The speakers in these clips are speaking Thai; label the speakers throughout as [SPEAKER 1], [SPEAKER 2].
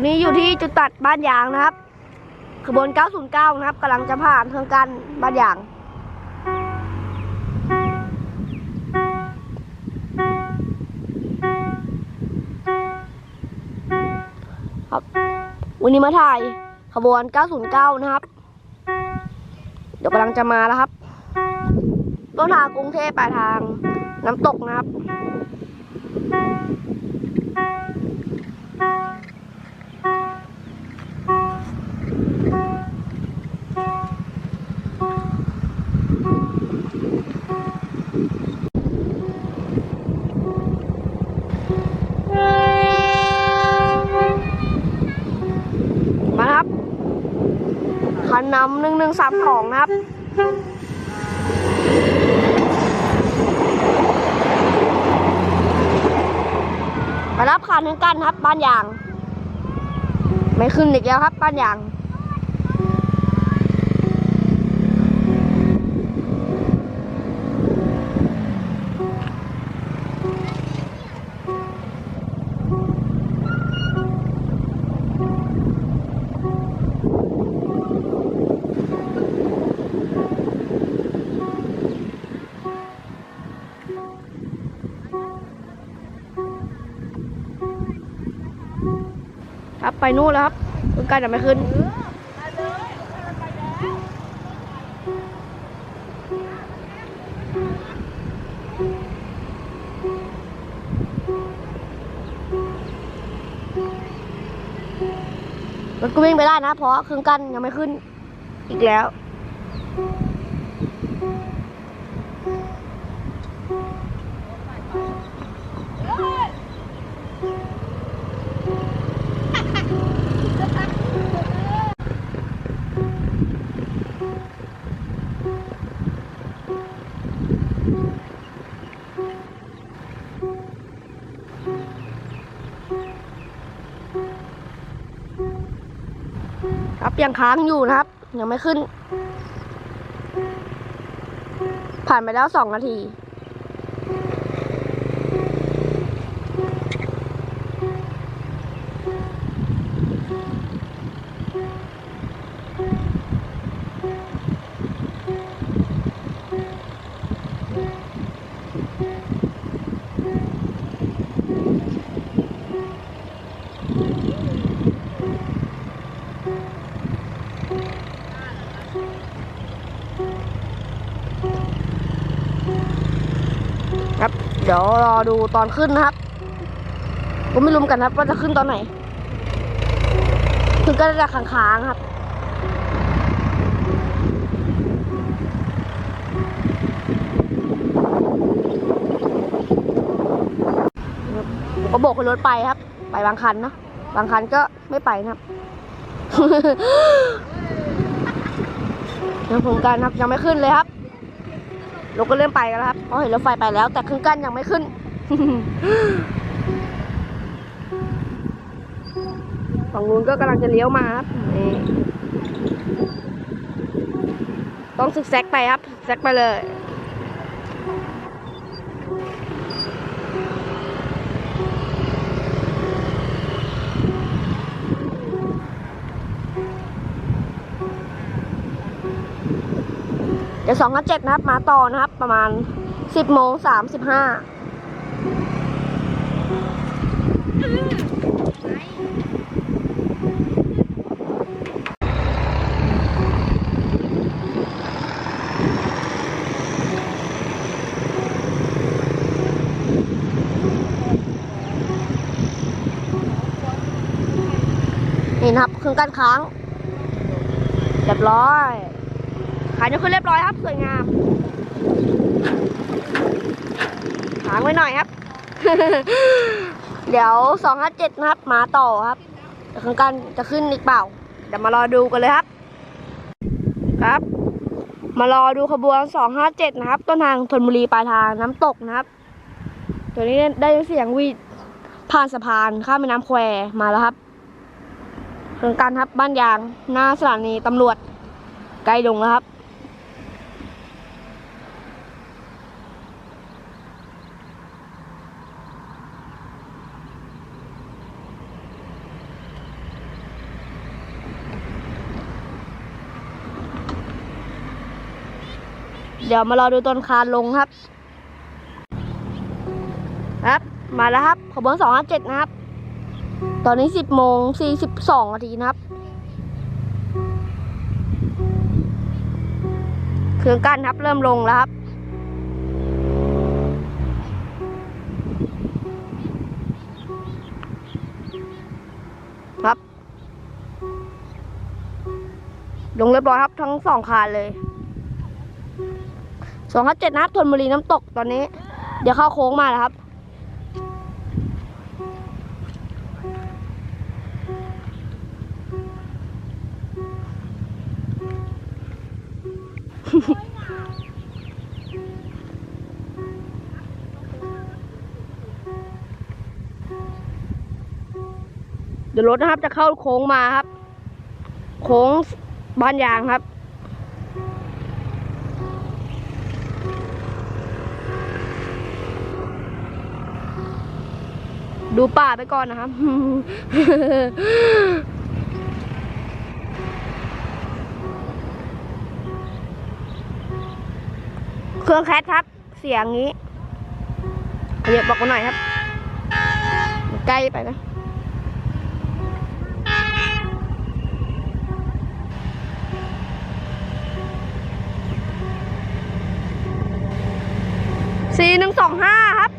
[SPEAKER 1] นนี้อยู่ที่จุดตัดบ้านยางนะครับ ขบวน 909 นะครับกำลังจะผ่านเครื่องกั้นบ้านยาง ครับ วันนี้มาถ่ายขบวน 909 นะครับ เดี๋ยวกำลังจะมาแล้วครับ ต้นทางกรุงเทพปลายทางน้ำตกนะครับ นำหนึ่งหนึ่งสามของนะครับมารับคันหนึ่งกันครับบ้านยาง ไม่ขึ้นอีกแล้วครับบ้านยาง นู่นแล้วครับเพิ่งกล้จะไม่ขึ้นรถก็วิ่งไปได้นะ เพราะเครื่องกั้นยังไม่ขึ้นอีกแล้ว ครับยังค้างอยู่นะครับ ยังไม่ขึ้น ผ่านไปแล้วสองนาที ครับ เดี๋ยวรอดูตอนขึ้นนะครับก็ไม่รู้เหมือนกันครับ ว่าจะขึ้นตอนไหนคือก็จะค้างๆครับก็โบกให้รถไปครับ ไปบางคันเนาะบางคันก็ไม่ไปนะครับยังผมกันครับยังไม่ขึ้นเลยครับ ราก็เริ่มไปกันแล้วครับเราเห็นรถไฟไปแล้ว แต่เครื่องกั้นยังไม่ขึ้น ฝั่งนู้นก็กำลังจะเลี้ยวมาครับต้องซึกแซกไปครับ แซกไปเลย ดี๋ยวสองห้าเจ็ดนะครับ มาต่อนะครับ ประมาณสิบโมงสามสิบห้านี่นะครับเครื่องกั้นค้างเรียบร้อย ขายยกขึ้นเรียบร้อยครับ สวยงามค้างไว้หน่อยครับ เดี๋ยวสองห้าเจ็ดนะครับมาต่อครับแต่เครื่องกันจะขึ้นอีกเปล่า เดี๋ยวมารอดูกันเลยครับ ครับ มารอดูขบวนสองห้าเจ็ดนะครับ ต้นทางธนบุรีปลายทางน้ำตกนะครับ ตัวนี้ได้ยินเสียงวีดผ่านสะพานข้ามแม่น้ำแควมาแล้วครับเครื่องการครับบ้านยาง หน้าสถานีตำรวจใกล้ลงแล้วครับ เดี๋ยวมารอดูตอนคานลงครับ ครับ มาแล้วครับ ขบวนสองห้าเจ็ดนะครับ ตอนนี้สิบโมงสี่สิบสองนาทีนะครับ เครื่องกั้นครับเริ่มลงแล้วครับครับ ลงเรียบร้อยครับทั้งสองคานเลย สองห้าเจ็ดนะครับธนบุรีน้ำตกตอนนี้ เดี๋ยวเข้าโค้งมาแล้วครับ เดี๋ยวรถนะครับจะเข้าโค้งมาครับ โค้งบ้านยางครับ ดูป่าไปก่อนนะครับ เครื่องแคทครับ เสียงนี้ขยับอกมาหน่อยครับ ใกล้ไปนะสี่หนึ่งสองห้าครับ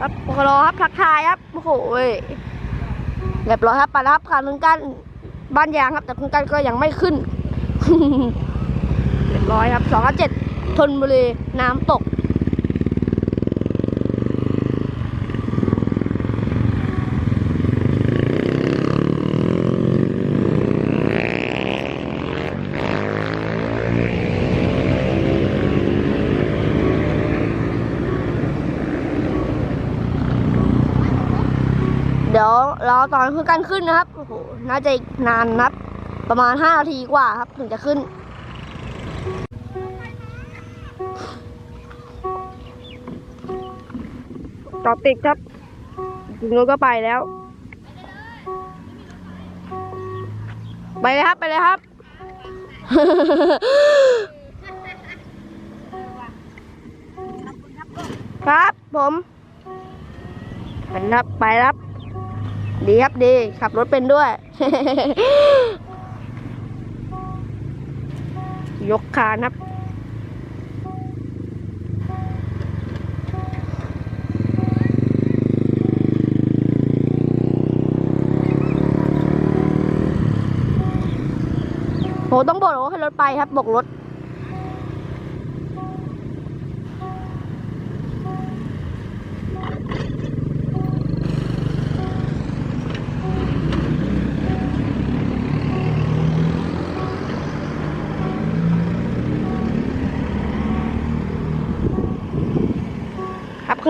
[SPEAKER 1] ครับโอเครอครับทักทายครับ โอ้โหย เรียบร้อยครับปแล้วครับการเครื่องกันบ้านยางครับ แต่โครงกันก็ยังไม่ขึ้น เรียบร้อยครับสองเจ็ดทนบุรีน้ำตก ตอนคือกั้นขึ้นนะครับโอ้โหน่าจะอีกนานนับ ประมาณห้านาทีกว่าครับ ถึงจะขึ้น ต่อติดครับถึงนู้นก็ไปแล้ว ไปเลยครับไปเลยครับครับผมไปครับไปครับ ดีครับดี ขับรถเป็นด้วย ยกคานครับ โหต้องบอกว่าให้รถไปครับบอกรถ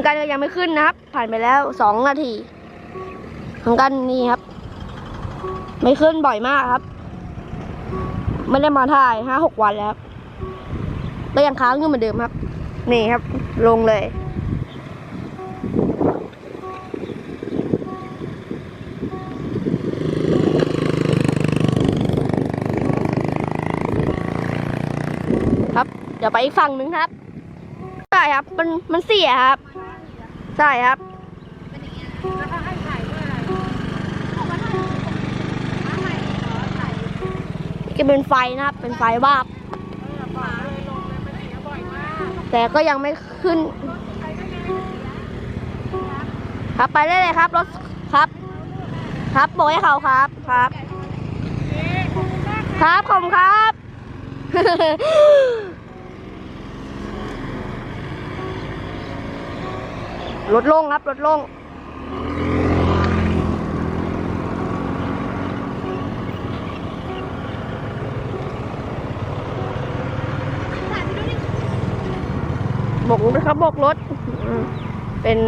[SPEAKER 1] งกันก็ยังไม่ขึ้นนะครับ ผ่านไปแล้วสองนาทีเครื่องกันนี่ครับ ไม่ขึ้นบ่อยมากครับ ไม่ได้มาถ่ายห้าหกวันแล้วครับแล้วยังค้างอยู่เหมือนเดิมครับ นี่ครับ ลงเลย ครับ เดี๋ยวไปอีกฝั่งหนึ่งครับใช่ครับ มันมันเสียครับ ใช่ครับก็เป็นไฟนะครับ เป็นไฟวาบแต่ก็ยังไม่ขึ้น ครับไปได้เลยครับรถครับ ครับโบยให้เขาครับครับ ครับขอบคุณครับ รถโล่งครับรถโล่งบกนะครับบกรถ เป็น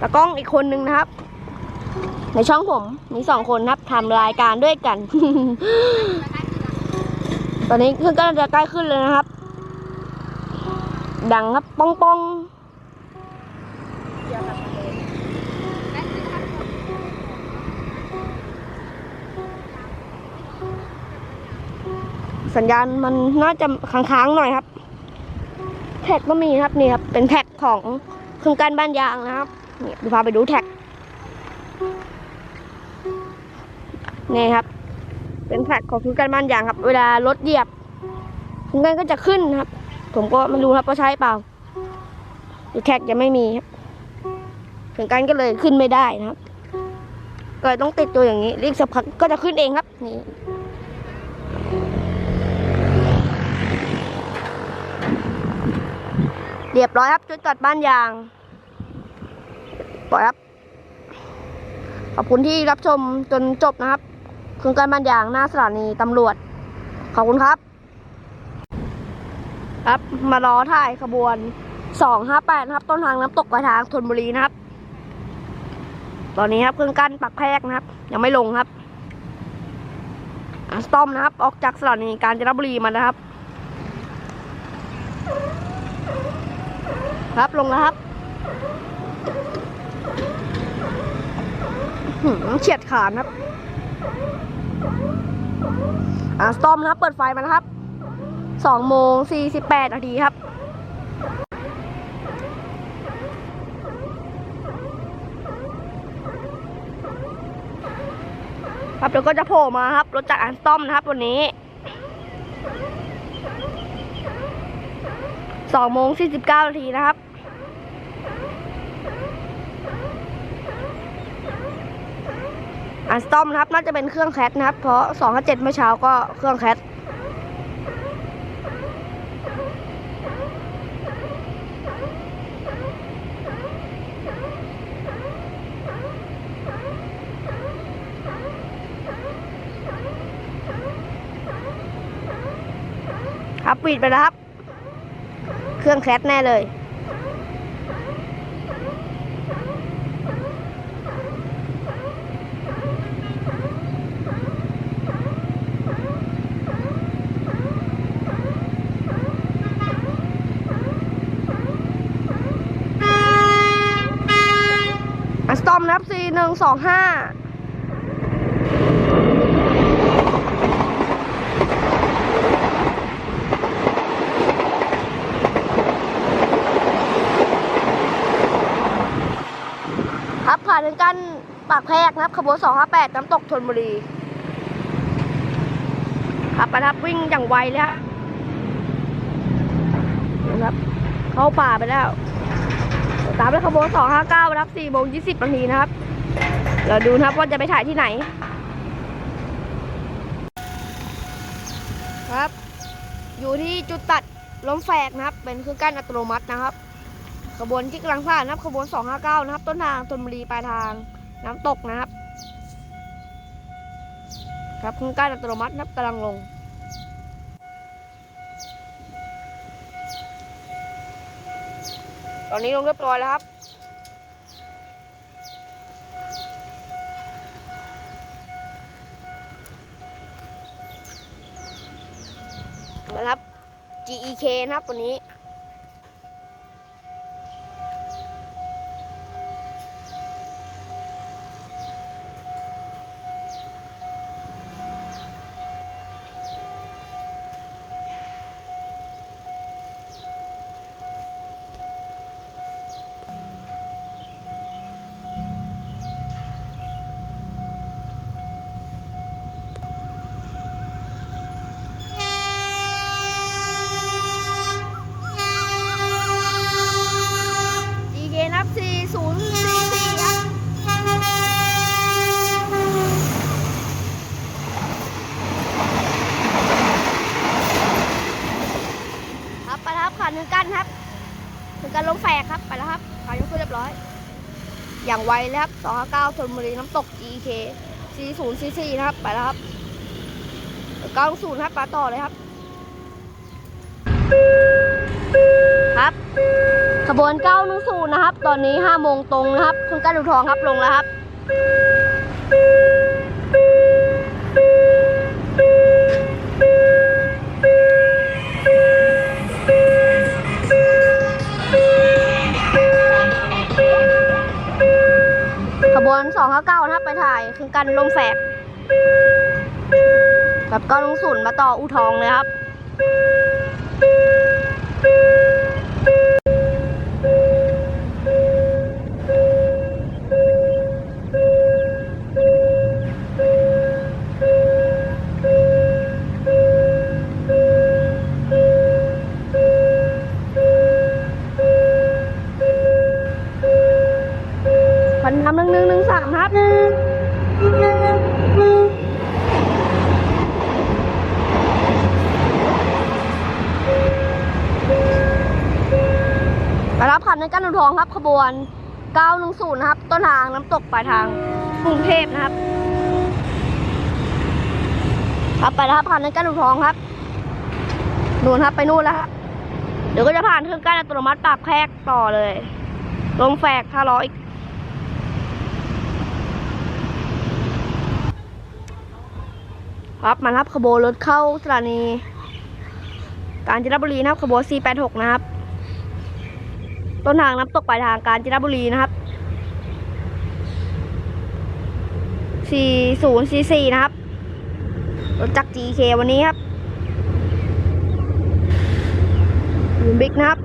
[SPEAKER 1] ตากล้องอีกคนนึงนะครับ ในช่องผมมีสองคนครับทำรายการด้วยกัน ตอนนี้เครื่องก็จะใกล้ขึ้นเลยนะครับ ดังครับป้องป้อง สัญญาณมันน่าจะค้างๆหน่อยครับ แท็กก็มีครับนี่ครับ เป็นแท็กของโครงการบ้านยางนะครับนี่เดี๋ยวพาไปดูแท็กนี่ครับ เป็นแท็กของโครงการบ้านยางครับ เวลารถเหยียบโครงการก็จะขึ้นครับ ผมก็ไม่รู้ครับว่าใช่เปล่าหรือแท็กยังไม่มีครับโครงการก็เลยขึ้นไม่ได้นะครับ ก็เลยต้องติดตัวอย่างนี้เรียกสักพักก็จะขึ้นเองครับนี่ เรียบร้อยครับจุดจอดบ้านยางปล่อยครับ ขอบคุณที่รับชมจนจบนะครับโครงการบ้านยางหน้าสถานีตำรวจ ขอบคุณครับ ครับมารอถ่ายขบวน 258นะครับ ต้นทางน้ำตกปลายทางธนบุรีนะครับ ตอนนี้ครับเครื่องกั้นปักแพรกนะครับ ยังไม่ลงครับอสตอมนะครับ ออกจากสถานีกาญจนบุรีมานะครับ ครับ ลงแล้วครับหืมเฉียดขาดครับ อ่าสตอมนะครับ เปิดไฟมานะครับสองโมงสี่สิบแปดนาทีครับ ครับเดี๋ยวก็จะโผล่มาครับ รถจากอันสตอมนะครับ วันนี้สองโมงสี่สิบเก้านาทีนะครับ อันสตอมนะครับน่าจะเป็นเครื่องแคทนะครับ เพราะสองห้าเจ็ดเมื่อเช้าก็เครื่องแคทครับปิดไปแล้วครับ เครื่องแคทแน่เลย มนะครับสี่หนึ่งสองห้าครับผ่านถึงกันปากแพรกนะครับขบวน258น้ำตกธนบุรีครับประทับวิ่งอย่างไวเลยฮะนะครับ เข้าป่าไปแล้ว ตามด้วยขบวน 259รับ4โมง20นาทีนะครับ เราดูนะครับว่าจะไปถ่ายที่ไหน ครับ อยู่ที่จุดตัดล้มแฝกนะครับ เป็นเครื่องกั้นอัตโนมัตินะครับ ขบวนที่กำลังผ่านนะครับ ขบวน 259 นะครับ ต้นทางธนบุรีปลายทางน้ำตกนะครับ ครับเครื่องกั้นอัตโนมัตินะครับกำลังลง ตอนนี้ลงเรียบร้อยแล้วครับ นะครับ GEK นะครับตัวนี้ ไวเลยครับ259ชนบุรีน้ำตก GK 4044นะครับ ไปแล้วครับ90ครับปาต่อเลยครับ ครับ ขบวน910นะครับ ตอนนี้5โมงตรงนะครับ คุณก้านดูทองครับลงแล้วครับ 259นะครับไปถ่ายคือกันลมแฝกแบบก็ลงศูนย์มาต่ออูทองเลยครับ ไปรับพันในกั้นอุทองครับ ขบวน 910 นะครับ ต้นทางน้ำตกปลายทางกรุงเทพนะครับครับไปรับพันในกั้นอุทองครับนู่นครับไปนู่นแล้วครับเดี๋ยวก็จะผ่านเครื่องกั้นอัตโนมัติปรับแคกต่อเลย ลงแฝกถ้าร้ออีกครับมารับขบวนรถเข้าสถานี กาญจนบุรีนะครับขบวน486 นะครับ ต้นทางน้ำตกปลายทางกาญจนบุรีนะครับ 4044นะครับ รถจักร GK วันนี้ครับยูบิ๊กนะครับ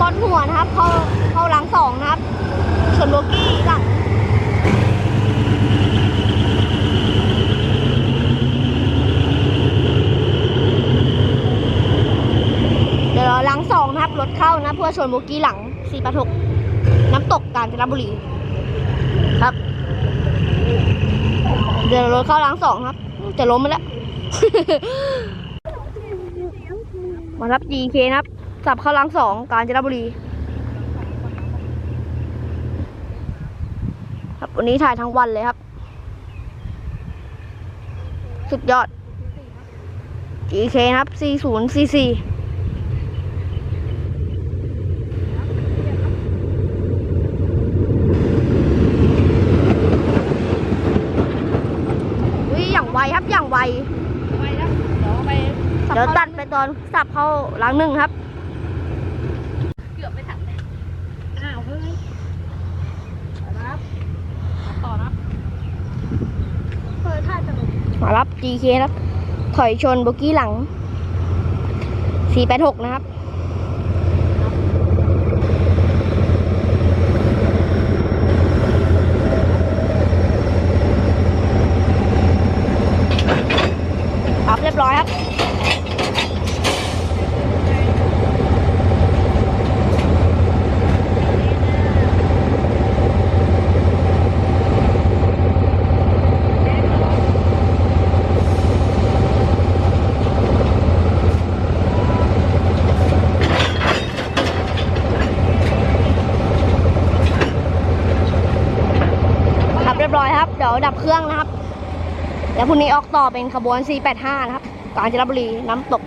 [SPEAKER 1] บอลหัวนะครับ เข้าเข้าหลังสองนะครับชนโบกี้หลังเดี๋ยวหลังสองนะครับ รถ เข้านะเพื่อชนโบกี้หลังสีปะทกน้ำตกกาญจนบุรี ครับ เดี๋ยวรถเข้าหลังสองครับ จะล้มไปแล้ว มารับ GK นะครับ สับเข้าหลังสองกาญจนบุรี ครับวันนี้ถ่ายทั้งวันเลยครับ สุดยอด GK นะครับ 4044วิอย่างไวครับ อย่างไว
[SPEAKER 2] ไปแล้วเดี๋ยวไปสับ
[SPEAKER 1] เดี๋ยว
[SPEAKER 2] ข้า
[SPEAKER 1] ตัดไปตอนสับเข้าหลังหนึ่งครับ
[SPEAKER 2] เกือบไม่ทันเลยอ้าวเฮ้ยเอาละครับต่อนะครับ
[SPEAKER 1] เปิดท่าจะมารับ GK ครับ ถอยชนโบกี้หลัง 486 นะครับครับเรียบร้อยครับ ครับเรียบร้อยครับ เดี๋ยวดับเครื่องนะครับ แล้วพรุ่งนี้ออก ต่อเป็นขบวน 485 นะครับ กาญจนบุรีน้ำตก